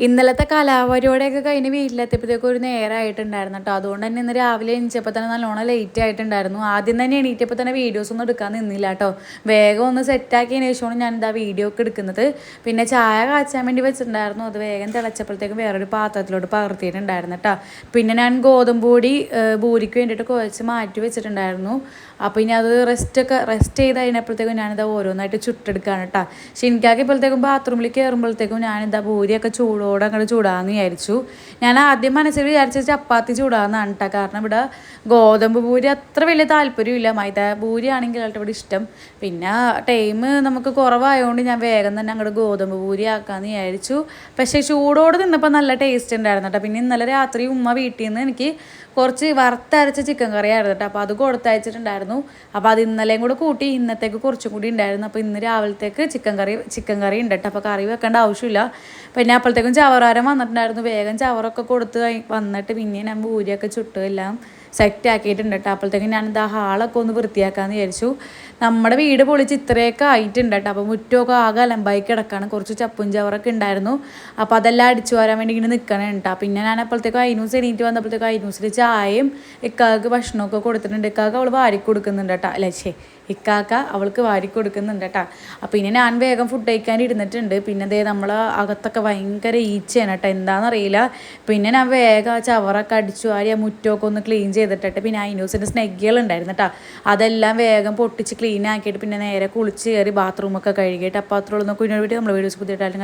ഇന്നലത്തെ കലാപരിപാടിയൊക്കെ കഴിഞ്ഞ് വീട്ടിലെത്തിയപ്പോഴത്തേക്കും ഒരു നേരമായിട്ടുണ്ടായിരുന്നു കേട്ടോ. അതുകൊണ്ട് തന്നെ ഇന്ന് രാവിലെ എണീച്ചപ്പോൾ തന്നെ നല്ലോണം ലേറ്റ് ആയിട്ടുണ്ടായിരുന്നു. ആദ്യം തന്നെ എണീറ്റപ്പോൾ തന്നെ വീഡിയോസ് ഒന്നും എടുക്കാൻ നിന്നില്ല കേട്ടോ. വേഗം ഒന്ന് സെറ്റാക്കിയതിന് ശേഷമാണ് ഞാൻ എന്താ വീഡിയോ ഒക്കെ എടുക്കുന്നത്. പിന്നെ ചായ കാച്ചാൻ വേണ്ടി വെച്ചിട്ടുണ്ടായിരുന്നു. അത് വേഗം തിളച്ചപ്പോഴത്തേക്കും വേറൊരു പാത്രത്തിലോട്ട് പകർത്തിയിട്ടുണ്ടായിരുന്നു കേട്ടോ. പിന്നെ ഞാൻ ഗോതമ്പ് പൊടി ബൂരിക്ക് വേണ്ടിയിട്ട് കുഴച്ച് മാറ്റി വെച്ചിട്ടുണ്ടായിരുന്നു. അപ്പോൾ ഇനി അത് റെസ്റ്റ് ഒക്കെ റെസ്റ്റ് ചെയ്ത് കഴിഞ്ഞപ്പോഴത്തേക്കും ഞാനിതാ ഓരോന്നായിട്ട് ചുട്ടെടുക്കുകയാണ് കേട്ടോ. പക്ഷെ ബാത്റൂമിൽ കയറുമ്പോഴത്തേക്കും ഞാനിതാ ബൂരിയൊക്കെ ചൂടോടെ അങ്ങോട്ട് ചൂടാന്ന് വിചാരിച്ചു. ഞാൻ ആദ്യം മനസ്സിൽ വിചാരിച്ച ചപ്പാത്തി ചൂടാന്നാണ് കേട്ടോ കാരണം ഇവിടെ ഗോതമ്പ് പൂരി അത്ര വലിയ താല്പര്യമില്ല മൈദ പൂരി ആണെങ്കിൽ ആൾക്കാർ ഇവിടെ ഇഷ്ടം. പിന്നെ ടൈം നമുക്ക് കുറവായതുകൊണ്ട് ഞാൻ വേഗം തന്നെ അങ്ങോട്ട് ഗോതമ്പ് പൂരി ആക്കാമെന്ന് വിചാരിച്ചു. പക്ഷേ ചൂടോടെ നിന്നപ്പോൾ നല്ല ടേസ്റ്റ് ഉണ്ടായിരുന്നു കേട്ടോ പിന്നെ ഇന്നലെ രാത്രി ഉമ്മ വീട്ടിൽ നിന്ന് എനിക്ക് കുറച്ച് വറുത്തരച്ച ചിക്കൻ കറി ആയിരുന്നു കേട്ടോ അപ്പോൾ അത് കൊടുത്തയച്ചിട്ടുണ്ടായിരുന്നു. അപ്പോൾ അത് ഇന്നലെയും കൂടെ കൂട്ടി ഇന്നത്തേക്ക് കുറച്ചും കൂടി ഉണ്ടായിരുന്നു അപ്പോൾ ഇന്ന് രാവിലത്തേക്ക് ചിക്കൻ കറി ചിക്കൻ കറി ഉണ്ട് കേട്ടോ അപ്പോൾ കറി വെക്കേണ്ട ആവശ്യമില്ല. പിന്നെ അപ്പോഴത്തേക്കും ചവറാരം വന്നിട്ടുണ്ടായിരുന്നു. വേഗം ചവറൊക്കെ കൊടുത്ത് വന്നിട്ട് പിന്നെ ഞാൻ പൂരിയൊക്കെ ചുട്ടു എല്ലാം സെറ്റ് ആക്കിയിട്ടുണ്ട് കേട്ടോ അപ്പോഴത്തേക്കും ഞാൻ എന്താ ഹാളൊക്കെ ഒന്ന് വൃത്തിയാക്കാമെന്ന് വിചാരിച്ചു. നമ്മുടെ വീട് പൊളിച്ച് ഇത്രയൊക്കെ ആയിട്ടുണ്ട് കേട്ടോ അപ്പോൾ മുറ്റമൊക്കെ ആകെ അലമ്പായി കിടക്കാണ്. കുറച്ച് ചപ്പും ചവറൊക്കെ ഉണ്ടായിരുന്നു. അപ്പോൾ അതെല്ലാം അടിച്ചു വരാൻ വേണ്ടി ഇങ്ങനെ നിൽക്കണേ കേട്ടോ പിന്നെ ഞാൻ അപ്പോഴത്തേക്കും ഐനൂസ് എണീറ്റ് വന്നപ്പോഴത്തേക്കും ഐനൂസിൽ ചായയും ഇക്കാക്ക് ഭക്ഷണമൊക്കെ കൊടുത്തിട്ടുണ്ട്. ഇക്കാക്ക് അവൾ വാരി കൊടുക്കുന്നുണ്ട് കേട്ടോ അല്ലേ ശേ ഇക്കാക്ക അവൾക്ക് വാരി കൊടുക്കുന്നുണ്ട് കേട്ടോ അപ്പോൾ ഇനി ഞാൻ വേഗം ഫുഡ് കഴിക്കാൻ ഇരുന്നിട്ടുണ്ട്. പിന്നെ ദേ നമ്മൾ അകത്തൊക്കെ ഭയങ്കര ഈച്ചയാണ് കേട്ടോ എന്താണെന്നറിയില്ല പിന്നെ ഞാൻ വേഗം ആ ചവറൊക്കെ അടിച്ചു വാരി ആ മുറ്റമൊക്കെ ഒന്ന് ക്ലീൻ ചെയ്തിട്ടിട്ട് പിന്നെ ആ ഇനൂസിന്റെ സ്നെഗ്ഗുകളുണ്ടായിരുന്നു കേട്ടോ അതെല്ലാം വേഗം പൊട്ടിച്ച് ക്ലീൻ ആക്കിയിട്ട് പിന്നെ നേരെ കുളിച്ച് കയറി ബാത്റൂമൊക്കെ കഴുകിയിട്ട് അപ്പോൾ അത്രയുള്ളൂ നോക്കി നമ്മൾ വീഡിയോസ് പുതിയതായിട്ട്